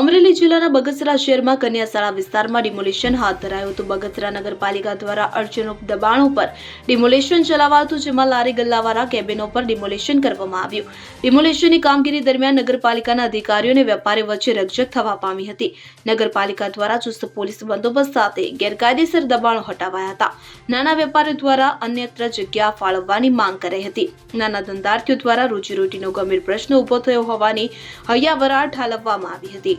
અમરેલી જિલ્લાના બગસરા શહેરમાં કન્યાશાળા વિસ્તારમાં ડિમોલિશન હાથ ધરાયું હતું. બગસરા નગરપાલિકા દ્વારા અડચણરૂપ દબાણો પર ડિમોલિશન ચલાવાતું, જેમાં લારી ગલ્લાવાળા કેબિનો પર ડિમોલિશન કરવામાં આવ્યું. ડિમોલિશનની કામગીરી દરમિયાન નગરપાલિકાના અધિકારીઓ અને વેપારી વચ્ચે રકઝક થવા પામી હતી. નગરપાલિકા દ્વારા ચુસ્ત પોલીસ બંદોબસ્ત સાથે ગેરકાયદેસર દબાણો હટાવાયા હતા. નાના વેપારીઓ દ્વારા અન્યત્ર જગ્યા ફાળવવાની માંગ કરાઈ હતી. નાના ધંધાર્થીઓ દ્વારા રોજીરોટીનો ગંભીર પ્રશ્ન ઊભો થયો હોવાની હૈયાવરાળ ઠાલવવામાં આવી હતી.